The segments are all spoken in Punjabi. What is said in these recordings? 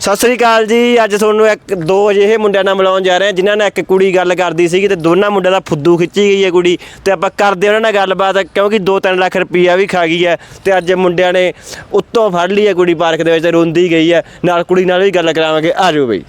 ਸਤਿ ਸ੍ਰੀ ਅਕਾਲ ਜੀ, ਅੱਜ ਤੁਹਾਨੂੰ ਇੱਕ ਦੋ ਅਜਿਹੇ ਮੁੰਡਿਆਂ ਨਾਲ ਮਿਲਾਉਣ ਜਾ ਰਹੇ ਹਾਂ, ਜਿਨ੍ਹਾਂ ਨਾਲ ਇੱਕ ਕੁੜੀ ਗੱਲ ਕਰਦੀ ਸੀਗੀ ਤੇ ਦੋਨਾਂ ਮੁੰਡਿਆਂ ਦਾ ਫੁੱਦੂ ਖਿੱਚੀ ਗਈ ਹੈ ਕੁੜੀ ਤੇ ਆਪਾਂ ਕਰਦੇ ਉਹਨਾਂ ਨਾਲ ਗੱਲਬਾਤ, ਕਿਉਂਕਿ 2-3 ਲੱਖ ਰੁਪਈਆ ਵੀ ਖਾ ਗਈ ਹੈ ਤੇ ਅੱਜ ਮੁੰਡਿਆਂ ਨੇ ਉੱਤੋਂ ਫੜ ਲਈ ਹੈ ਕੁੜੀ ਪਾਰਕ ਦੇ ਵਿੱਚ ਤੇ ਰੋਂਦੀ ਗਈ ਹੈ, ਨਾਲ ਕੁੜੀ ਨਾਲ ਵੀ ਗੱਲ ਕਰਾਵਾਂਗੇ, ਆ ਜਾਓ ਬਈ।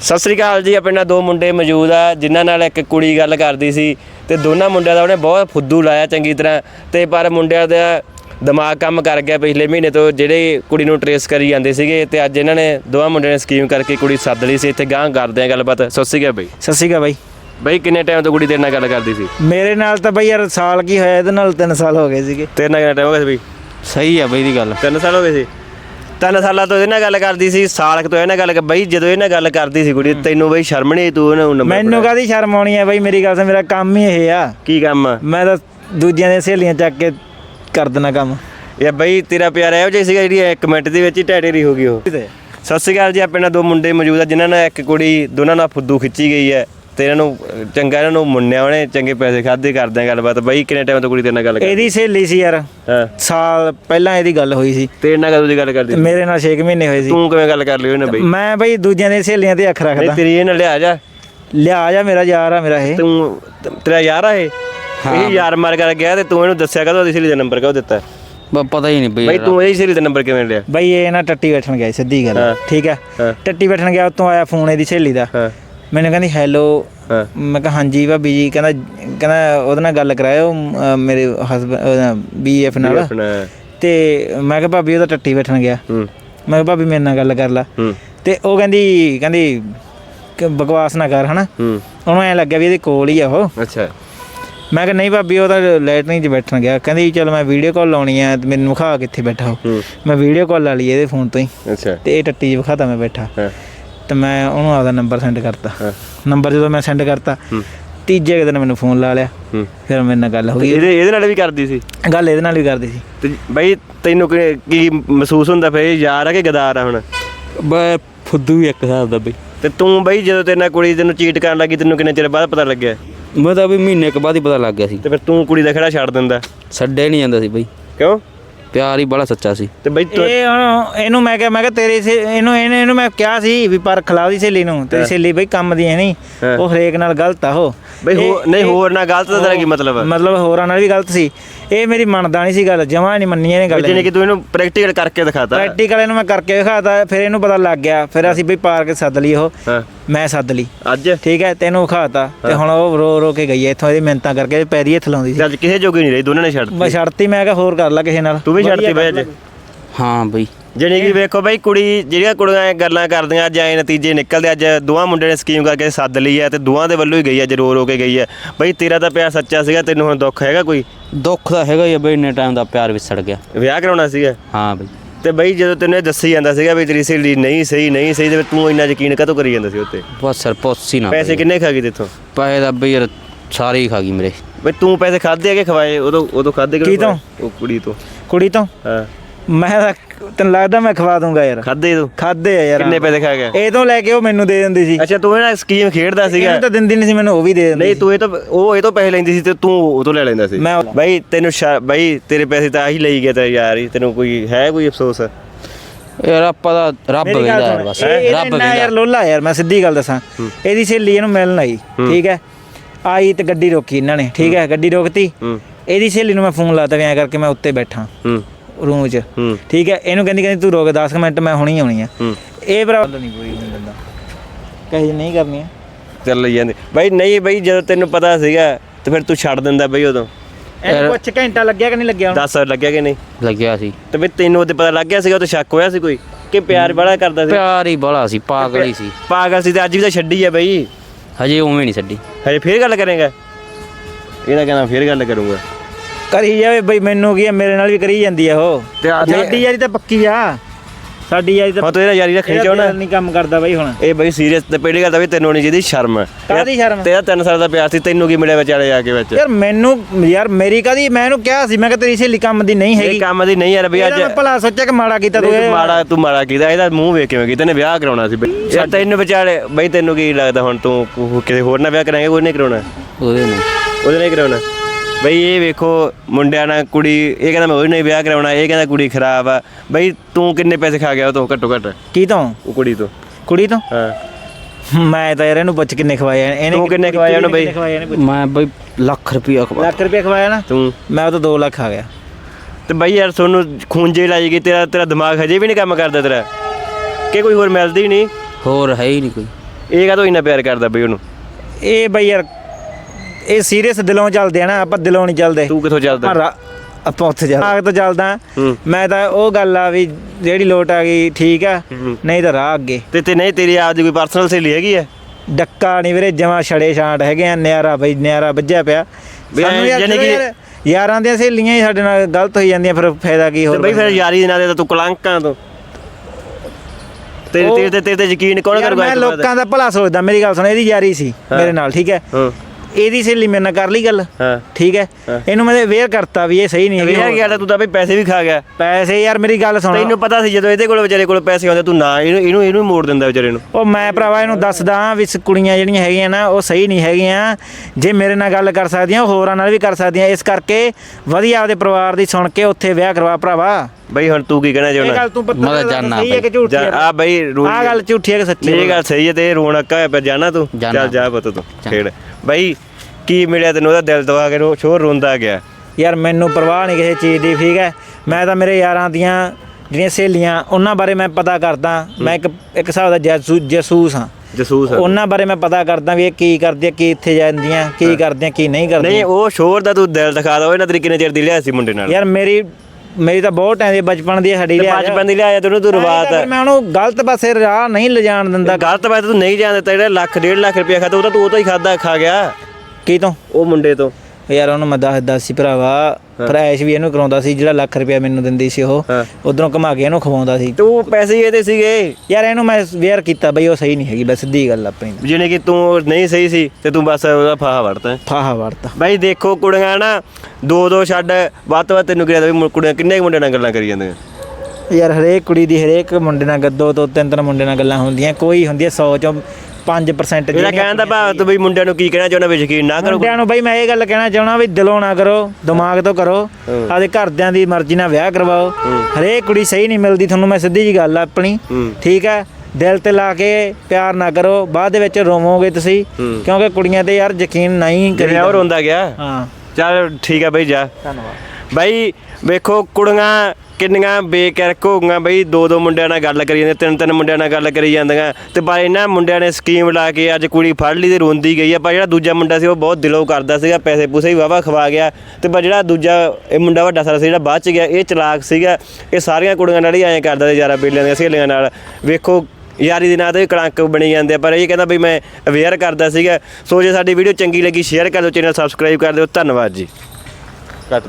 ਸਤਿ ਸ੍ਰੀ ਅਕਾਲ ਜੀ, ਆਪਣੇ ਨਾਲ ਦੋ ਮੁੰਡੇ ਮੌਜੂਦ ਆ, ਜਿਨ੍ਹਾਂ ਨਾਲ ਇੱਕ ਕੁੜੀ ਗੱਲ ਕਰਦੀ ਸੀ ਤੇ ਦੋਨਾਂ ਮੁੰਡਿਆਂ ਦਾ ਉਹਨੇ ਬਹੁਤ ਫੁੱਦੂ ਲਾਇਆ ਚੰਗੀ ਤਰ੍ਹਾਂ ਤੇ ਪਰ ਮੁੰਡਿਆਂ ਦਾ ਦਿਮਾਗ ਕੰਮ ਕਰ ਗਿਆ ਪਿਛਲੇ ਮਹੀਨੇ ਤੋਂ ਜਿਹੜੇ ਕੁੜੀ ਨੂੰ ਟਰੇਸ ਕਰੀ ਜਾਂਦੇ ਸੀਗੇ ਤੇ ਅੱਜ ਇਹਨਾਂ ਨੇ ਦੋਵਾਂ ਮੁੰਡਿਆਂ ਨੇ ਸਕੀਮ ਕਰਕੇ ਕੁੜੀ ਸੱਦ ਲਈ ਸੀ। ਇੱਥੇ ਗਾਂ ਕਰਦੇ ਆ ਗੱਲਬਾਤ। ਸਤਿ ਸ੍ਰੀ ਅਕਾਲ ਬਈ। ਸਤਿ ਸ਼੍ਰੀ ਅਕਾਲ ਬਾਈ। ਬਈ ਕਿੰਨੇ ਟਾਈਮ ਤੋਂ ਕੁੜੀ ਤੇਰੇ ਨਾਲ ਗੱਲ ਕਰਦੀ ਸੀ? ਮੇਰੇ ਨਾਲ ਤਾਂ ਬਾਈ ਯਾਰ ਸਾਲ ਕੀ ਹੋਇਆ ਇਹਦੇ ਨਾਲ 3 ਸਾਲ ਹੋ ਗਏ ਸੀਗੇ। ਤੇਰੇ ਨਾਲ ਕਿੰਨਾ ਟਾਈਮ ਹੋ ਗਿਆ ਸੀ ਬਈ? ਸਹੀ ਆ ਬਾਈ ਦੀ ਗੱਲ। ਤਿੰਨ ਸਾਲ ਹੋ ਗਏ ਸੀ? ਤਿੰਨ ਸਾਲਾਂ ਤੋਂ ਇਹਦੇ ਨਾਲ ਗੱਲ ਕਰਦੀ ਸੀ ਸਾਲ ਤੋਂ ਇਹਦੇ ਨਾਲ ਗੱਲ ਬਈ ਜਦੋਂ ਇਹ ਨਾਲ ਗੱਲ ਕਰਦੀ ਸੀ ਕੁੜੀ ਤੈਨੂੰ ਬਈ ਸ਼ਰਮ ਨਹੀਂ ਤੂੰ ਇਹਨੂੰ ਨੰਬਰ ਮੈਨੂੰ ਕਾਦੀ ਸ਼ਰਮ ਆਉਣੀ ਆ ਬਾਈ? ਮੇਰੀ ਗੱਲ ਸੇ ਮੇਰਾ ਕੰਮ ਹੀ ਇਹ ਆ। ਕੀ ਕੰਮ ਮੈਂ ਤਾਂ ਦੂਜਿਆਂ ਦੀਆਂ ਸਹੇਲੀਆਂ ਚੱਕ ਕੇ ਕਰ ਦੇਣਾ ਕੰਮ। ਇਹ ਬਈ ਤੇਰਾ ਪਿਆਰ ਇਹੋ ਜਿਹਾ ਸੀਗਾ ਜਿਹੜੀ ਇੱਕ ਮਿੰਟ ਦੇ ਵਿੱਚ ਹੀ ਟੈਟੇਰੀ ਹੋ ਗਈ ਉਹ। ਸਤਿ ਸ਼੍ਰੀ ਅਕਾਲ ਜੀ ਆਪਣੇ ਨਾਲ ਦੋ ਮੁੰਡੇ ਮੌਜੂਦ ਆ ਜਿਨ੍ਹਾਂ ਨਾਲ ਇੱਕ ਕੁੜੀ ਦੋਨਾਂ ਨਾਲ ਫੁੱਦੂ ਖਿੱਚੀ ਗਈ ਹੈ ਤੇ ਇਹਨਾਂ ਨੂੰ ਚੰਗਾ ਇਹਨਾਂ ਨੂੰ ਮੁੰਨਿਆ ਉਹਨੇ ਚੰਗੇ ਪੈਸੇ ਖਾਦੇ ਕਰਦੇ ਆ ਗੱਲਬਾਤ। ਬਈ ਕਿੰਨੇ ਟਾਈਮ ਤੋਂ ਕੁੜੀ ਤੇਰੇ ਨਾਲ ਗੱਲ ਕਰਦੀ? ਇਹਦੀ ਸਹੇਲੀ ਸੀ ਯਾਰ। ਹਾਂ। ਸਾਲ ਪਹਿਲਾਂ ਇਹਦੀ ਗੱਲ ਹੋਈ ਸੀ। ਤੇਰੇ ਨਾਲ ਕਦੋਂ ਦੀ ਗੱਲ ਕਰਦੀ? ਮੇਰੇ ਨਾਲ 6 ਮਹੀਨੇ ਹੋਏ ਸੀ। ਤੂੰ ਕਿਵੇਂ ਗੱਲ ਕਰ ਲਈ ਉਹਨੇ ਬਈ? ਮੈਂ ਬਾਈ ਦੂਜਿਆਂ ਦੀਆਂ ਸਹੇਲੀਆਂ ਤੇ ਅੱਖ ਰੱਖਦਾ। ਤੇਰੀ ਇਹ ਨਾਲ ਲਿਆ ਜਾ। ਲਿਆ ਜਾ ਮੇਰਾ ਯਾਰ ਆ ਮੇਰਾ ਇਹ। ਤ- ਤੇਰਾ ਯਾਰ ਆ ਇਹ? ਇਹ ਯਾਰ ਮਾਰ ਕਰ ਗਿਆ ਤੇ ਤੂੰ ਇਹਨੂੰ ਦੱਸਿਆ ਕਦੋਂ ਉਹਦੀ ਸਹੇਲੀ ਦਾ ਨੰਬਰ ਕਿਉਂ ਦਿੱਤਾ? ਬ- ਪਤਾ ਹੀ ਨਹੀਂ ਬਈ ਬਈ ਤੂੰ ਇਹਦੀ ਸਹੇਲੀ ਦਾ ਨੰਬਰ ਕਿਵੇਂ ਲਿਆ? ਬਾਈ ਇਹ ਨਾ ਟੱਟੀ ਬੈਠਣ ਗਿਆ ਸੀ, ਸਿੱਧੀ ਗੱਲ। ਹਾਂ। ਠੀਕ ਹੈ? ਹਾਂ। ਟੱਟੀ ਬੈਠਣ ਗਿਆ ਉਤੋਂ ਆਇਆ ਫੋਨ ਇਹਦੀ ਸਹੇਲੀ ਦਾ। ਹਾਂ। ਮੈਨੂੰ ਕਹਿੰਦੀ ਹੈਲੋ ਹਾਂ। ਮੈਂ ਕਿਹਾ ਹਾਂਜੀ ਭਾਬੀ ਜੀ। ਕਹਿੰਦਾ ਕਹਿੰਦਾ ਉਹਦੇ ਨਾਲ ਗੱਲ ਕਰਾਇਓ ਅਮ, ਮੇਰੇ ਹਸਬੰਡ ਬੀਐਫ ਨਾਲ ਆਪਣਾ ਤੇ ਮੈਂ ਕਿਹਾ ਭਾਬੀ ਉਹਦਾ ਟੱਟੀ ਬੈਠਣ ਗਿਆ। ਹੂੰ। ਮੈਂ ਕਿਹਾ ਭਾਬੀ ਮੇਰੇ ਨਾਲ ਗੱਲ ਕਰ ਲਾ। ਹੂੰ। ਤੇ ਉਹ ਕਹਿੰਦੀ ਕਹਿੰਦੀ ਕਿ ਬਕਵਾਸ ਨਾ ਕਰ ਹਨਾ? ਹੂੰ। ਉਹਨੂੰ ਐ ਲੱਗਿਆ ਵੀ ਇਹਦੇ ਕੋਲ ਹੀ ਆ ਉਹ। ਅੱਛਾ। ਮੈਂ ਕਿਹਾ ਨਹੀਂ ਭਾਬੀ ਉਹ ਤਾਂ ਲੈਟਰਿੰਗ 'ਚ ਬੈਠਣ ਗਿਆ। ਕਹਿੰਦੀ ਚਲ ਮੈਂ ਵੀਡੀਓ ਕਾਲ ਲਾਉਣੀ ਆ ਤੇ ਮੈਨੂੰ ਵਿਖਾ ਕਿੱਥੇ ਬੈਠਾ ਹੂੰ। ਮੈਂ ਵੀਡੀਓ ਕਾਲ ਲਾ ਲਈ ਇਹਦੇ ਫੋਨ ਤੋਂ ਹੀ। ਅੱਛਾ। ਤੇ ਇਹ ਟੱਟੀ 'ਚ ਵਿਖਾਤਾ ਮੈਂ ਬੈਠਾ। ਹਾਂ। ਤੇ ਮੈਂ ਉਹਨੂੰ ਆਪਦਾ ਨੰਬਰ ਸੈਂਡ ਕਰਤਾ। ਹਾਂ। ਨੰਬਰ ਜਦੋਂ ਮੈਂ ਸੈਂਡ ਕਰਤਾ ਹੂੰ। ਤੀਜੇ ਕੁ ਦਿਨ ਮੈਨੂੰ ਫੋਨ ਲਾ ਲਿਆ। ਹੂੰ। ਫਿਰ ਮੇਰੇ ਨਾਲ ਗੱਲ ਹੋ ਗਈ। ਇਹਦੇ ਇਹਦੇ ਨਾਲ ਵੀ ਕਰਦੀ ਸੀ? ਗੱਲ ਇਹਦੇ ਨਾਲ ਵੀ ਕਰਦੀ ਸੀ। ਤੇ ਬਈ ਤੈਨੂੰ ਕੀ ਕੀ ਮਹਿਸੂਸ ਹੁੰਦਾ ਫਿਰ? ਇਹ ਯਾਰ ਆ ਕਿ ਗਦਾਰ ਆ ਹੁਣ? ਬ ਫੁੱਦੂ ਇੱਕ ਹਿਸਾਬ ਦਾ ਬਈ। ਤੇ ਤੂੰ ਬਈ ਜਦੋਂ ਤੇਰੇ ਨਾਲ ਕੁੜੀ ਤੈਨੂੰ ਚੀਟ ਕਰਨ ਲੱਗੀ ਤੈਨੂੰ ਕਿੰਨੇ ਚਿਰ ਬਾਅਦ ਪਤਾ ਲੱਗਿਆ? ਮੈਂ ਤਾਂ ਵੀ ਮਹੀਨੇ ਕੁ ਬਾਅਦ ਹੀ ਪਤਾ ਲੱਗ ਗਿਆ ਸੀ। ਤੇ ਫਿਰ ਤੂੰ ਕੁੜੀ ਦਾ ਖੜਾ ਛੱਡ ਦਿੰਦਾ? ਛੱਡਿਆ ਨਹੀਂ ਜਾਂਦਾ ਸੀ ਬਈ। ਕਿਉਂ? ਪਿਆਰ ਹੀ ਬੜਾ ਸੱਚਾ ਸੀ। ਤੇ ਬਈ ਤੂੰ ਇਹ ਹੁਣ ਇਹਨੂੰ ਮੈਂ ਕਿਹਾ ਮੈਂ ਕਿਹਾ ਤੇਰੇ ਸੇ ਇਹਨੂੰ ਇਹਨੇ ਇਹਨੂੰ ਮੈਂ ਕਿਹਾ ਸੀ ਵੀ ਪਰ ਖਿਲਾਫ ਦੀ ਸਹੇਲੀ ਨੂੰ। ਤੇਰੀ ਸਹੇਲੀ ਬਈ ਕੰਮ ਦੀ ਹੈ ਨਹੀਂ ਹਾਂ। ਉਹ ਹਰੇਕ ਨਾਲ ਗਲਤ ਆ ਉਹ। ਬਈ ਹੋ ਨਹੀਂ ਹੋਰ ਨਾ ਗਲਤ ਦਾ ਤੇਰਾ ਕੀ ਮਤਲਬ? ਹੈ ਮਤਲਬ ਹੋਰਾਂ ਨਾਲ ਵੀ ਗਲਤ ਸੀ। ਇਹ ਮੇਰੀ ਮੰਨਦਾ ਨਹੀਂ ਸੀ ਗੱਲ ਜਮਾ ਨਹੀਂ ਮੰਨੀ ਇਹਨੇ ਗੱਲ ਜਿਵੇਂ ਕਿ ਤੂੰ ਇਹਨੂੰ ਪ੍ਰੈਕਟੀਕਲ ਕਰਕੇ ਦਿਖਾਤਾ। ਪ੍ਰੈਕਟੀਕਲ ਇਹਨੂੰ ਮੈਂ ਕਰਕੇ ਦਿਖਾਤਾ ਫਿਰ ਇਹਨੂੰ ਪਤਾ ਲੱਗ ਗਿਆ। ਫਿਰ ਅਸੀਂ ਬਈ ਪਾਰਕ ਸੱਦ ਲਈ ਉਹ। ਹਾਂ। ਮੈਂ ਸੱਦ ਲਈ। ਅੱਜ? ਠੀਕ ਹੈ ਤੈਨੂੰ ਵਿਖਾਤਾ। ਤੇ ਹੁਣ ਉਹ ਰੋ ਰੋ ਕੇ ਗਈ ਹੈ ਇੱਥੋਂ ਇਹਦੀ ਮਿੰਤਾਂ ਕਰਕੇ ਪੈਰੀ ਹੱਥ ਲਾਉਂਦੀ ਸੀ। ਅੱਜ ਕਿਸੇ ਜੋਗੀ ਨਹੀਂ ਰਹੀ ਦੋਨਾਂ ਨੇ ਛੱਡ ਮੈਂ ਛੱਡਤੀ ਮੈਂ ਕਿਹਾ ਹੋਰ ਕਰ ਲੈ ਕਿਸੇ ਨਾਲ। ਤੂੰ ਵੀ ਛੱਡਤੀ ਬਈ ਅੱਜ ਹਾਂ ਬਈ। ਜਿਹੜੀ ਕਿ ਵੇਖੋ ਬਈ ਕੁੜੀ ਜਿਹੜੀਆਂ ਕੁੜੀਆਂ ਗੱਲਾਂ ਕਰਦੀਆਂ ਅੱਜ ਐ ਨਤੀਜੇ ਨਿਕਲਦੇ ਅੱਜ ਦੋਵਾਂ ਮੁੰਡਿਆਂ ਨੇ ਸਕੀਮ ਕਰਕੇ ਸੱਦ ਲਈ ਹੈ ਤੇ ਦੋਵਾਂ ਦੇ ਵੱਲੋਂ ਹੀ ਗਈ ਹੈ ਅੱਜ ਰੋ ਰੋ ਕੇ ਗਈ ਹੈ। ਬਈ ਤੇਰਾ ਤਾਂ ਪਿਆਰ ਸੱਚਾ ਸੀਗਾ ਤੈਨੂੰ ਹੁਣ ਦੁੱਖ ਹੈਗਾ ਕੋਈ? ਦੁੱਖ ਤਾਂ ਹੈਗਾ ਹੀ ਬਈ ਇੰਨੇ ਟਾਈਮ ਦਾ ਪਿਆਰ ਵਿਛੜ ਗਿਆ। ਵਿਆਹ ਕਰਾਉਣਾ ਸੀਗਾ? ਹਾਂ ਬਈ। ਤੇ ਬਈ ਜਦੋਂ ਤੈਨੂੰ ਇਹ ਦੱਸੀ ਜਾਂਦਾ ਸੀਗਾ ਵੀ ਤੇਰੀ ਸਹੇਲੀ ਨਹੀਂ ਸਹੀ ਨਹੀਂ ਸਹੀ ਤੇ ਫਿਰ ਤੂੰ ਇੰਨਾ ਯਕੀਨ ਕਾਹਤੋਂ ਕਰੀ ਜਾਂਦਾ ਸੀ ਉੱਤੇ? ਬਸ ਸਰ ਪੁੱਛ ਹੀ ਨਾ ਪੈਸੇ ਕਿੰਨੇ ਖਾ ਗਈ ਤੇਥੋਂ ਪੈਸੇ ਦਾ ਬਈ ਯਾਰ ਸਾਰੇ ਹੀ ਖਾ ਗਈ ਮੇਰੇ। ਬਈ ਤੂੰ ਪੈਸੇ ਖਾਦੇ ਆ ਕਿ ਖਵਾਏ? ਉਦੋਂ ਉਦੋਂ ਖਾਦੇ ਕੀ ਤੋਂ? ਉਹ ਕੁੜੀ ਤੋਂ। ਕੁੜੀ ਤੋਂ? ਹਾਂ। ਮੈਂ ਤਾਂ ਤੈਨੂੰ ਲੱਗਦਾ ਮੈਂ ਖਵਾ ਦੂੰਗਾ ਯਾਰ। ਖਾਦੇ ਤੂੰ? ਖਾਦੇ ਆ ਯਾਰ। ਕਿੰਨੇ ਪੈਸੇ ਖਾ ਗਿਆ? ਇਹ ਤੋਂ ਲੈ ਕੇ ਉਹ ਮੈਨੂੰ ਦੇ ਦਿੰਦੀ ਸੀ। ਅੱਛਾ ਤੂੰ ਇਹਨਾਂ ਸਕੀਮ ਖੇਡਦਾ ਸੀਗਾ। ਇਹਨੂੰ ਤਾਂ ਦਿੰਦੀ ਨਹੀਂ ਸੀ ਮੈਨੂੰ ਉਹ ਵੀ ਦੇ ਦਿੰਦੀ ਨਹੀਂ ਤੂੰ ਇਹ ਤਾਂ ਉਹ ਇਹ ਤੋਂ ਪੈਸੇ ਲੈਂਦੀ ਸੀ ਤੇ ਤੂੰ ਉਹ ਤੋਂ ਲੈ ਲੈਂਦਾ ਸੀ। ਮੈਂ ਬਾਈ ਤੈਨੂੰ ਸ਼ਾ- ਬਾਈ ਤੇਰੇ ਪੈਸੇ ਤਾਂ ਆਹੀ ਲਈ ਗਿਆ ਤੇ ਯਾਰ ਹੀ ਤੈਨੂੰ ਕੋਈ ਹੈ ਕੋਈ ਅਫਸੋਸ? ਯਾਰ ਆਪਾਂ ਦਾ ਰੱਬ ਮੇਰੀ ਗੱਲ ਵੇਦਾ ਯਾਰ ਸੁਣ ਬਸ। ਇਹ- ਇਹ ਰੱਬ ਇੰਨਾ ਯਾਰ ਵੇਦਾ ਲੋਲਾ ਯਾਰ ਮੈਂ ਸਿੱਧੀ ਗੱਲ ਦੱਸਾਂ। ਇਹਦੀ ਸਹੇਲੀ ਇਹਨੂੰ ਮਿਲਣ ਆਈ ਠੀਕ ਹੈ? ਆਈ ਤੇ ਗੱਡੀ ਰੋਕੀ ਇਹਨਾਂ ਨੇ ਠੀਕ ਹੈ। ਗੱਡੀ ਰੋਕਤੀ। ਹੂੰ। ਇਹਦੀ ਸਹੇਲੀ ਨੂੰ ਮੈਂ ਫੋਨ ਲਾਤਾ ਵੀ ਐਂ ਕਰਕੇ ਮੈਂ ਉੱਤੇ ਬੈਠਾ। ਹੂੰ। ਰੂਮ 'ਚ। ਹੂੰ। ਠੀਕ ਹੈ ਇਹਨੂੰ ਕਹਿੰਦੀ ਕਹਿੰਦੀ ਤੂੰ ਰੁਕ 10 ਮਿੰਟ ਮੈਂ ਹੁਣੀ ਆਉਣੀ ਆ। ਇਹ ਭਰਾ ਨਹੀਂ ਕੋਈ ਨਹੀਂ ਦਿੰਦਾ ਕਹੇ ਨਹੀਂ ਕਰਨੀ ਆ। ਚੱਲ ਜਾਂਦੇ। ਬਾਈ ਨਹੀਂ ਬਾਈ ਜਦੋਂ ਤੈਨੂੰ ਪਤਾ ਸੀਗਾ ਤੇ ਫਿਰ ਤੂੰ ਛੱਡ ਦਿੰਦਾ ਬਾਈ ਉਦੋਂ। ਇਹਨੂੰ ਕੁਛ ਘੰਟਾ ਲੱਗਿਆ ਕਿ ਨਹੀਂ ਲੱਗਿਆ ਹੁਣ? ਦੱਸ ਲੱਗਿਆ ਕਿ ਨਹੀਂ? ਲੱਗਿਆ ਸੀ। ਤੇ ਵੀ ਤੈਨੂੰ ਉਹਦੇ ਪਤਾ ਲੱਗ ਗਿਆ ਸੀਗਾ ਉਹ ਤੇ ਸ਼ੱਕ ਹੋਇਆ ਸੀ ਕੋਈ? ਕਿ ਪਿਆਰ ਬੜਾ ਕਰਦਾ ਸੀ? ਪਿਆਰ ਹੀ ਬੜਾ ਸੀ ਪਾਗਲ ਹੀ ਸੀ। ਪਾਗਲ ਸੀ ਤੇ ਅੱਜ ਵੀ ਤਾਂ ਛੱਡੀ ਆ ਬਾਈ। ਹਜੇ ਉਵੇਂ ਨਹੀਂ ਛੱਡੀ। ਹਜੇ ਫੇਰ ਗੱਲ ਕਰੇਗਾ? ਇਹਦਾ ਕਹਿੰਦਾ ਫੇਰ ਗੱਲ ਕਰੂੰਗਾ। ਕਰੀ ਜਾਵੇ ਬਈ ਮੈਨੂੰ ਕੀ ਆ ਮੇਰੇ ਨਾਲ ਵੀ ਕਰੀ ਜਾਂਦੀ ਆ ਉਹ। ਤੇ ਆ- ਸਾਡੀ ਯਾਰੀ ਤਾਂ ਪੱਕੀ ਆ। ਸਾਡੀ ਯਾਰੀ ਤਾਂ ਹਾਂ ਤੂੰ ਇਹਦਾ ਯਾਰੀ ਰੱਖਣੀ ਇਹਦਾ ਚਾਹਣਾ ਦਿਲ ਨਹੀਂ ਕੰਮ ਕਰਦਾ ਬਈ ਹੁਣ। ਇਹ ਬਈ ਸੀਰੀਅਸ ਤੇ ਪਹਿਲੀ ਗੱਲ ਤਾਂ ਵੀ ਤੈਨੂੰ ਨਹੀਂ ਜਿਹਦੀ ਸ਼ਰਮ। ਹੈ ਕਾਹਦੀ ਸ਼ਰਮ? ਤੇਰਾ 3 ਸਾਲ ਦਾ ਪਿਆਰ ਸੀ ਤੈਨੂੰ ਕੀ ਮਿਲਿਆ ਵਿਚਾਲੇ ਆ ਕੇ ਵਿੱਚ? ਯਾਰ ਮੈਨੂੰ ਯਾਰ ਮੇਰੀ ਕਾਦੀ ਮੈਂ ਇਹਨੂੰ ਕਿਹਾ ਸੀ ਮੈਂ ਕਿਹਾ ਤੇਰੀ ਸਹੇਲੀ ਕੰਮ ਦੀ ਨਹੀਂ ਇਹ ਹੈਗੀ। ਕੰਮ ਦੀ ਨਹੀਂ ਯਾਰ ਬਈ ਅੱਜ ਇਹਦਾ ਮੈਂ ਭਲਾ ਸੋਚਿਆ ਕਿ ਮਾੜਾ ਕੀਤਾ ਤੂੰ ਇਹ। ਮਾੜਾ ਤੂੰ ਮਾੜਾ ਕੀਤਾ ਇਹਦਾ ਮੂੰਹ ਵੇਖ ਕਿਵੇਂ ਕੀਤਾ ਨੇ ਵਿਆਹ ਕਰਾਉਣਾ ਸੀ ਬਈ। ਯਾਰ ਤੈਨੂੰ ਵਿਚਾਲੇ ਬਈ ਤੈਨੂੰ ਕੀ ਲੱਗਦਾ ਹੁਣ ਤੂੰ ਕਿਸੇ ਹੋਰ ਨਾਲ ਵਿਆਹ ਕਰਾਂਗੇ ਕੋਈ ਨਹੀਂ ਕਰਾਉਣਾ। ਉਹਦੇ ਨੇ ਉਹਦੇ ਨਾਲ ਹੀ ਕਰਾਉਣਾ। ਬਈ ਇਹ ਵੇਖੋ ਮੁੰਡਿਆਂ ਨਾਲ ਕੁੜੀ ਇਹ ਕਹਿੰਦਾ ਮੈਂ ਉਹਦੇ ਨਾਲ ਹੀ ਵਿਆਹ ਕਰਾਉਣਾ ਇਹ ਕਹਿੰਦਾ ਕੁੜੀ ਖਰਾਬ ਆ। ਬਈ ਤੂੰ ਕਿੰਨੇ ਪੈਸੇ ਖਾ ਗਿਆ ਉਹ ਤੋਂ ਘੱਟੋ ਘੱਟ? ਕੀ ਤੋਂ? ਉਹ ਕੁੜੀ ਤੋਂ। ਕੁੜੀ ਤੋਂ? ਹਾਂ। ਮੈਂ ਤਾਂ ਯਾਰ ਇਹਨੂੰ ਪੁੱਛ ਕਿੰਨੇ ਖਵਾਇਆ ਇਹਨੇ ਤੂੰ ਕਿੰਨੇ ਖਵਾਇਆ ਉਹਨੂੰ ਬਈ? ਮੈਂ ਬਈ ਲੱਖ ਰੁਪਇਆ ਖਵਾ ਲੱਖ ਰੁਪਏ ਖਵਾਇਆ ਨਾ? ਤੂੰ। ਮੈਂ ਉਹ ਤੋਂ 2 ਲੱਖ ਆ ਗਿਆ। ਤੇ ਬਈ ਯਾਰ ਤੁਹਾਨੂੰ ਖੂੰਜੇ ਲਾਈ ਗਈ ਤੇਰਾ ਤੇਰਾ ਦਿਮਾਗ ਹਜੇ ਵੀ ਨਹੀਂ ਕੰਮ ਕਰਦਾ ਤੇਰਾ। ਕਿ ਕੋਈ ਹੋਰ ਮਿਲਦੀ ਨਹੀਂ? ਹੋਰ ਹੈ ਹੀ ਨਹੀਂ ਕੋਈ। ਇਹ ਕਾਹਤੋਂ ਇੰਨਾ ਪਿਆਰ ਕਰਦਾ ਬਈ ਉਹਨੂੰ? ਇਹ ਬਈ ਯਾਰ ਇਹ ਸੀਰੀਅਸ ਦਿਲੋਂ ਚੱਲਦੇ ਆ ਨਾ ਆਪਾਂ ਦਿਲੋਂ ਨਹੀਂ ਚੱਲਦੇ। ਤੂੰ ਕਿੱਥੋਂ ਚੱਲਦਾ? ਆਪਾਂ ਰਾ- ਆਪਾਂ ਉੱਥੇ ਚੱਲ ਆਗ ਤੋਂ ਚੱਲਦਾ। ਹੂੰ। ਮੈਂ ਤਾਂ ਉਹ ਗੱਲ ਆ ਵੀ ਜਿਹੜੀ ਲੋਟ ਆ ਗਈ ਠੀਕ ਆ ਹੂੰ। ਨਹੀਂ ਤਾਂ ਰਾਹ ਅੱਗੇ। ਤੇ ਤੇ ਨਹੀਂ ਤੇਰੀ ਆਪ ਦੀ ਕੋਈ ਪਰਸਨਲ ਸਹੇਲੀ ਹੈਗੀ ਹੈ ਡੱਕਾ ਨਹੀਂ ਵੀਰੇ ਜਮਾ ਛੜੇ ਛਾਂਟ ਹੈਗੇ ਆ ਨਿਆਰਾ ਬਈ ਨਿਆਰਾ ਵੱਜਿਆ ਪਿਆ। ਵੀ ਐਂ ਸਾਨੂੰ ਯਾਰ ਯਾਨੀ ਕਿ- ਯਾਰ ਯਾਰਾਂ ਦੀਆਂ ਸਹੇਲੀਆਂ ਹੀ ਸਾਡੇ ਨਾਲ ਗਲਤ ਹੋਈ ਜਾਂਦੀਆਂ ਫਿਰ ਫਾਇਦਾ ਕੀ ਤੇ ਹੋਰ ਬਈ ਫਿਰ ਯਾਰੀ ਦੇ ਨਾਂ ਤੇ ਤਾਂ ਤੂੰ ਕਲੰਕਾਂ ਤੋਂ। ਤੇਰੇ ਉਹ- ਤੇਰੇ ਤੇ ਤੇਰੇ ਤੇ ਯਕੀਨ ਕੌਣ ਯਾਰ ਕਰੂਗਾ ਮੈਂ ਇਸ ਤੋਂ ਬਾਅਦ? ਲੋਕਾਂ ਦਾ ਭਲਾ ਸੋਚਦਾ ਮੇਰੀ ਗੱਲ ਸੁਣ ਇਹਦੀ ਯਾਰੀ ਸੀ ਹਾਂ। ਮੇਰੇ ਨਾਲ ਠੀਕ ਹੈ? ਹਾਂ। ਇਹਦੀ ਸਹੇਲੀ ਮੇਰੇ ਨਾਲ ਕਰ ਲਈ ਗੱਲ। ਹਾਂ। ਠੀਕ ਹੈ? ਹਾਂ। ਇਹਨੂੰ ਮੈਂ ਵੇਅਰ ਕਰਤਾ ਵੀ ਇਹ ਸਹੀ ਨਹੀਂ ਵੇਖ ਹੈਗੀ। ਗਿਆ ਤਾਂ ਤੂੰ ਤਾਂ ਬਈ ਪੈਸੇ ਵੀ ਖਾ ਗਿਆ। ਪੈਸੇ ਯਾਰ ਮੇਰੀ ਗੱਲ ਸੁਣ। ਤੈਨੂੰ ਪਤਾ ਸੀ ਜਦੋਂ ਇਹਦੇ ਕੋਲ ਵਿਚਾਰੇ ਕੋਲ ਪੈਸੇ ਆਉਂਦੇ ਤੂੰ ਨਾ ਇਹਨੂੰ ਇਹਨੂੰ ਇਹਨੂੰ ਮੋੜ ਦਿੰਦਾ ਵਿਚਾਰੇ ਨੂੰ। ਉਹ ਮੈਂ ਭਰਾਵਾ ਇਹਨੂੰ ਦੱਸਦਾ ਵੀ ਕੁੜੀਆਂ ਜਿਹੜੀਆਂ ਹੈਗੀਆਂ ਨਾ ਉਹ ਸਹੀ ਨਹੀਂ ਹੈਗੀਆਂ। ਜੇ ਮੇਰੇ ਨਾਲ ਗੱਲ ਕਰ ਸਕਦੀਆਂ ਹੋਰਾਂ ਨਾਲ ਵੀ ਕਰ ਸਕਦੀਆਂ। ਇਸ ਕਰਕੇ ਵਧੀਆ ਆਪਦੇ ਪਰਿਵਾਰ ਦੀ ਸੁਣ ਕੇ ਉੱਥੇ ਵਿਆਹ ਕਰਵਾ ਭਰਾਵਾ। ਬਈ ਹੁਣ ਤੂੰ ਕੀ ਕਹਿਣਾ ਇਹ ਚਾਹੁੰਦਾ? ਗੱਲ ਤੂੰ ਪਤਾ ਮੈਂ ਤਾਂ ਜਾਨਾ ਸਹੀ ਹੈ ਕਿ ਝੂਠੀ ਹੈ? ਆ ਬਈ ਆ ਗੱਲ ਝੂਠੀ ਹੈ ਕਿ ਸੱਚੀ ਇਹ ਹੈ ਗੱਲ ਸਹੀ ਹੈ ਤੇ ਇਹ ਰੋਣਕਾ ਹੋਇਆ ਪਿਆ ਜਾਣਾ ਤੂੰ? ਜਾਨਾ। ਚੱਲ ਜਾ ਪੁੱਤ ਤੂੰ ਖੇਡ। ਬਈ ਕੀ ਮਿਲਿਆ ਤੈਨੂੰ? ਉਹਦਾ ਦਿਲ ਦਵਾ ਕੇ ਰੋ ਸ਼ੋਰ ਰੋਂਦਾ ਗਿਆ। ਯਾਰ ਮੈਨੂੰ ਪਰਵਾਹ ਨਹੀਂ ਕਿਸੇ ਚੀਜ਼ ਦੀ ਠੀਕ ਹੈ? ਮੈਂ ਤਾਂ ਮੇਰੇ ਯਾਰਾਂ ਦੀਆਂ ਜਿਹੜੀਆਂ ਸਹੇਲੀਆਂ ਉਹਨਾਂ ਬਾਰੇ ਮੈਂ ਪਤਾ ਕਰਦਾ। ਮੈਂ ਇੱਕ ਇੱਕ ਹਿਸਾਬ ਦਾ ਜਾਸੂ- ਜਾਸੂਸ ਹਾਂ। ਜਸੂਸ। ਉਹਨਾਂ ਬਾਰੇ ਮੈਂ ਪਤਾ ਕਰਦਾ ਵੀ ਇਹ ਕੀ ਕਰਦੀਆਂ ਕੀ ਇੱਥੇ ਜਾਂਦੀਆਂ ਕੀ ਕਰਦੀਆਂ ਕੀ ਨਹੀਂ ਨਹੀਂ ਕਰਦੀਆਂ ਉਹ ਸ਼ੋਰ ਦਾ ਤੂੰ ਦਿਲ ਦਿਖਾ ਦੋ ਇਹਨਾਂ ਤਰੀਕੇ ਨਾਲ ਚਿਰ ਦੀ ਲਿਆ ਸੀ ਮੁੰਡੇ ਨਾਲ। ਯਾਰ ਮੇਰੀ ਮੇਰੀ ਤਾਂ ਬਹੁਤ ਟਾਈਮ ਦੀ ਬਚਪਨ ਦੀ ਤੇ ਲਿਆ ਬਚਪਨ ਦੀ ਲਿਆਇਆ ਤੈਨੂੰ ਤੂੰ ਰਵਾਤ ਫਿਰ ਮੈਂ ਉਹਨੂੰ ਗਲਤ ਪਾਸੇ ਰਾਹ ਨਹੀਂ ਲਿਜਾਣ ਦਿੰਦਾ। ਗਲਤ ਬਾਤ ਤੂੰ ਨਹੀਂ ਜਾਣ ਦਿੱਤਾ ਜਿਹੜਾ ਲੱਖ ਡੇਢ ਲੱਖ ਰੁਪਇਆ ਖਾਦਾ ਉਹ ਤਾਂ ਤੂੰ ਉਹ ਤੋਂ ਹੀ ਖਾਦਾ ਖਾ ਗਿਆ। ਕੀ ਤੋਂ? ਉਹ ਮੁੰਡੇ ਤੋਂ। ਯਾਰ ਉਹਨੂੰ ਮੈਂ ਦੱਸ ਦੱਸ ਸੀ ਭਰਾਵਾ ਪਰ ਐਸ਼ ਵੀ ਇਹਨੂੰ ਕਰਾਉਂਦਾ ਸੀ ਜਿਹੜਾ ਲੱਖ ਰੁਪਇਆ ਮੈਨੂੰ ਦਿੰਦੀ ਸੀ ਉਹ। ਉਧਰੋਂ ਘੁਮਾ ਕੇ ਇਹਨੂੰ ਖਵਾਉਂਦਾ ਸੀ। ਤੂੰ ਪੈਸੇ ਇਹਦੇ ਸੀਗੇ। ਯਾਰ ਇਹਨੂੰ ਮੈਂ ਵੇਅਰ ਕੀਤਾ ਬਈ ਉਹ ਸਹੀ ਨਹੀਂ ਹੈਗੀ ਬਸ ਸਿੱਧੀ ਗੱਲ ਆਪਣੀ। ਜਿਹਨੇ ਕਿ ਤੂੰ ਨਹੀਂ ਸਹੀ ਸੀ ਤੇ ਤੂੰ ਬਸ ਉਹਦਾ ਫਾਹਾ ਵੜਤਾ ਫਾਹਾ ਵੜਤਾ ਬਾਈ ਦੇਖੋ ਕੁੜੀਆਂ ਨਾ ਦੋ ਦੋ ਛੱਡ ਵੱਧ ਤੋਂ ਵੱਧ ਤੈਨੂੰ ਕਿਹਾ ਵੀ ਕੁੜੀਆਂ ਕਿੰਨੇ ਕੁ ਮੁੰਡਿਆਂ ਨਾਲ ਗੱਲਾਂ ਕਰੀ ਜਾਂਦੀਆਂ? ਯਾਰ ਹਰੇਕ ਕੁੜੀ ਦੀ ਹਰੇਕ ਮੁੰਡੇ ਨਾਲ ਗੱਦੋ ਤੋਂ ਤਿੰਨ ਤਿੰਨ ਮੁੰਡੇ ਨਾਲ ਗੱਲਾਂ ਹੁੰਦੀਆਂ ਕੋਈ ਹੁੰਦੀ ਹੈ 100 ਚੋਂ 5% ਇਹਦਾ ਕਹਿਣ ਦਾ ਭਾਵ ਤੂੰ ਬਈ ਮੁੰਡਿਆਂ ਨੂੰ ਕੀ ਕਹਿਣਾ ਚਾਹੁੰਦਾ ਵੀ ਯਕੀਨ ਨਾ ਕਰੋ ਮੁੰਡਿਆਂ ਨੂੰ ਬਈ ਮੈਂ ਇਹ ਗੱਲ ਕਹਿਣਾ ਚਾਹਣਾ ਵੀ ਦਿਲੋਂ ਨਾ ਕਰੋ ਦਿਮਾਗ ਤੋਂ ਕਰੋ। ਆਪਦੇ ਘਰਦਿਆਂ ਦੀ ਮਰਜ਼ੀ ਨਾਲ ਵਿਆਹ ਕਰਵਾਓ। ਹਰੇਕ ਕੁੜੀ ਸਹੀ ਨਹੀਂ ਮਿਲਦੀ ਤੁਹਾਨੂੰ ਮੈਂ ਸਿੱਧੀ ਜੀ ਗੱਲ ਆ ਆਪਣੀ। ਹੂੰ। ਠੀਕ ਹੈ ਦਿਲ ਤੇ ਲਾ ਕੇ ਪਿਆਰ ਨਾ ਕਰੋ ਬਾਅਦ ਦੇ ਵਿੱਚ ਰੋਵੋਗੇ ਤੁਸੀਂ। ਹੂੰ। ਕਿਉਂਕਿ ਕੁੜੀਆਂ ਤੇ ਯਾਰ ਯਕੀਨ ਨਹੀਂ ਕਿਵੇਂ ਕਰੀਦਾ। ਹੋਰ ਹੁੰਦਾ ਗਿਆ ਹਾਂ। ਚੱਲ ਠੀਕ ਆ ਬਈ ਜਾ। ਧੰਨਵਾਦ। ਬਾਈ ਵੇਖੋ ਕੁੜੀਆਂ ਕਿੰਨੀਆਂ ਬੇਕਰਕ ਹੋ ਬਈ? ਦੋ ਦੋ ਮੁੰਡਿਆਂ ਨਾਲ ਗੱਲ ਕਰੀ ਜਾਂਦੇ, ਤਿੰਨ ਤਿੰਨ ਮੁੰਡਿਆਂ ਨਾਲ ਗੱਲ ਕਰੀ ਜਾਂਦੀਆਂ। ਤੇ ਪਰ ਇਹਨਾਂ ਮੁੰਡਿਆਂ ਨੇ ਸਕੀਮ ਲਾ ਕੇ ਅੱਜ ਕੁੜੀ ਫੜ ਲਈ ਤੇ ਰੋਂਦੀ ਗਈ ਆ। ਪਰ ਜਿਹੜਾ ਦੂਜਾ ਮੁੰਡਾ ਸੀ, ਉਹ ਬਹੁਤ ਦਿਲੋਂ ਕਰਦਾ ਸੀਗਾ, ਪੈਸੇ ਪੂਸੇ ਵੀ ਵਾਵਾ ਖਵਾ ਗਿਆ। ਤੇ ਪਰ ਜਿਹੜਾ ਦੂਜਾ, ਇਹ ਮੁੰਡਾ ਵੱਡਾ ਸਾਰਾ ਸੀ, ਜਿਹੜਾ ਬਾਅਦ ਚ ਗਿਆ, ਇਹ ਚਲਾਕ ਸੀਗਾ। ਇਹ ਸਾਰੀਆਂ ਕੁੜੀਆਂ ਨਾਲ ਹੀ ਐਂ ਕਰਦਾ ਸੀ, ਯਾਰਾ ਬੇਲੀਆਂ ਦੀਆਂ ਸਹੇਲੀਆਂ ਨਾਲ। ਵੇਖੋ, ਯਾਰੀ ਦੇ ਨਾਂ ਤੇ ਵੀ ਕਲੰਕ ਬਣੀ ਜਾਂਦੇ ਆ, ਪਰ ਇਹ ਕਹਿੰਦਾ ਵੀ ਮੈਂ ਅਵੇਅਰ ਕਰਦਾ ਸੀਗਾ। ਸੋ ਜੇ ਸਾਡੀ ਵੀਡੀਓ ਚੰਗੀ ਲੱਗੀ ਸ਼ੇਅਰ ਕਰ ਦਿਓ, ਚੈਨਲ ਸਬਸਕ੍ਰਾਈਬ ਕਰ ਦਿਓ। ਧੰਨਵਾਦ ਜੀ। ਕੱਟ